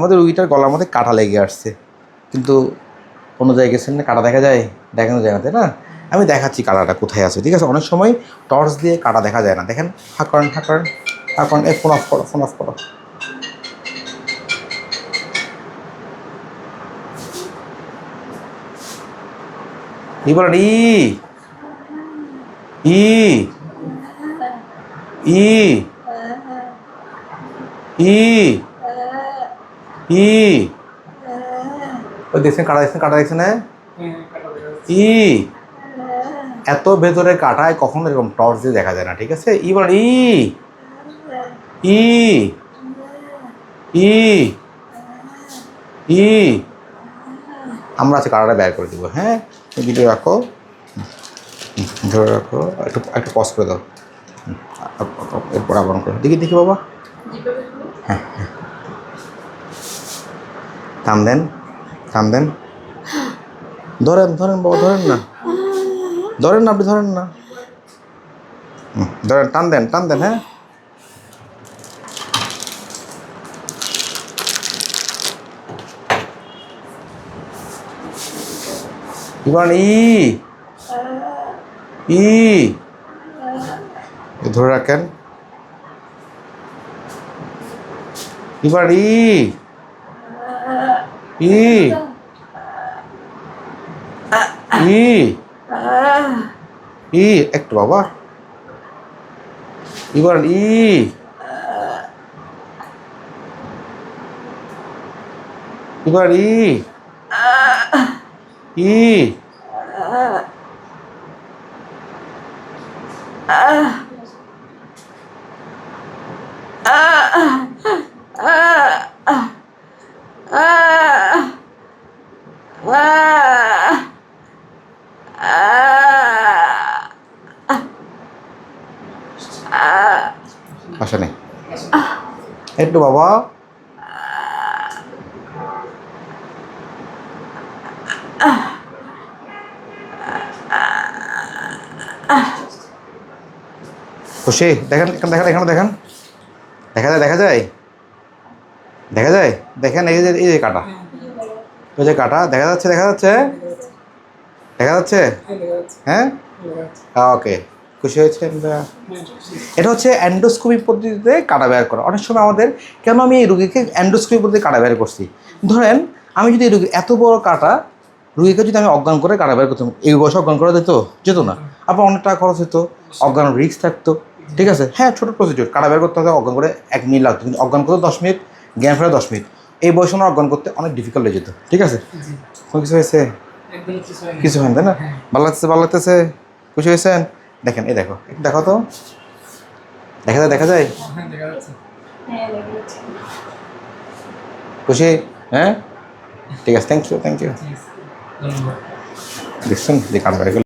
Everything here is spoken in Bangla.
আমাদের রুগীটার গলার মধ্যে কাটা লেগে আসছে। কিন্তু অন্য জায়গায় গেছেন না, কাটা দেখা যায়? দেখানো যায় না, তাই না? আমি দেখাচ্ছি কাটাটা কোথায় আছে, ঠিক আছে? অনেক সময় টর্চ দিয়ে কাটা দেখা যায় না। দেখেন হাঁ করেন হাঁ করেন হাঁ করেন, এই ফোন অফ করো ফোন অফ করো। ই বলেন, ই ই ই ই ই। ওই দেখছেন কাটা দেখছেন কাটা দেখছেন হ্যাঁ? ই। এত ভেতরে কাটায় কখনো এরকম টর্চ দিয়ে দেখা যায় না, ঠিক আছে? ই ই। ই। ই। ই। আমরা আছে কাটাটা বের করে দেবো হ্যাঁ? ভিডিও রাখো। ধরে রাখো, একটু একটু পজ করে দাও। এরপর আবার করো। দেখি দেখি বাবা। হ্যাঁ হ্যাঁ। কাম দেন কাম দেন। ধরেন ধরেন বাবা, ধরেন না। ধরেন না, আপনি ধরেন না। ধরেন, টান দেন টান দেন হ্যাঁ। ই ধরে রাখেন। এবার ই। ই। ই। ই একটু বাবা। এবার ই। এবার ই। ই। আসে নেই। একটু বাবা। খুশি? দেখেন দেখেন এখানে দেখেন। দেখা যায় দেখা যায়? দেখা যায়? দেখেন এই যে এই যে কাটা। ওই যে কাটা দেখা যাচ্ছে দেখা যাচ্ছে? দেখা যাচ্ছে। হ্যাঁ ওকে। খুশি হয়েছে এটা হচ্ছে অ্যান্ডোস্কোপি পদ্ধতিতে কাটা বের করা। অনেক সময় আমাদের কেন আমি এই রুগীকে অ্যান্ডোস্কোপি পদ্ধতিতে কাটা বের করছি? ধরেন আমি যদি এই রুগী এত বড় কাটা রুগীকে যদি আমি অজ্ঞান করে কাটা বের করতাম এই বয়সে অজ্ঞান করা যেত? যেত না। আবার অনেক টাকা খরচ হতো অজ্ঞান রিস্ক থাকতো ঠিক আছে? হ্যাঁ ছোটো প্রসিডিউর কাটা বের করতে হবে অজ্ঞান করে এক মিনিট লাগতো কিন্তু অজ্ঞান করতে দশ মিনিট জ্ঞান ফেরা দশ মিনিট। এই বয়সে আমার অজ্ঞান করতে অনেক ডিফিকাল্ট হয়ে যেত ঠিক আছে? কোনো কিছু হয়েছে? কিছু হয়নি। হয় তাই না? ভালো লাগতেছে ভালো লাগতেছে? খুশি হয়েছেন? দেখেন এই দেখো একটু দেখো তো। দেখা যায় দেখা যায়? খুশি? হ্যাঁ? ঠিক আছে থ্যাংক ইউ থ্যাংক ইউ। দেখছেন? যে কাজ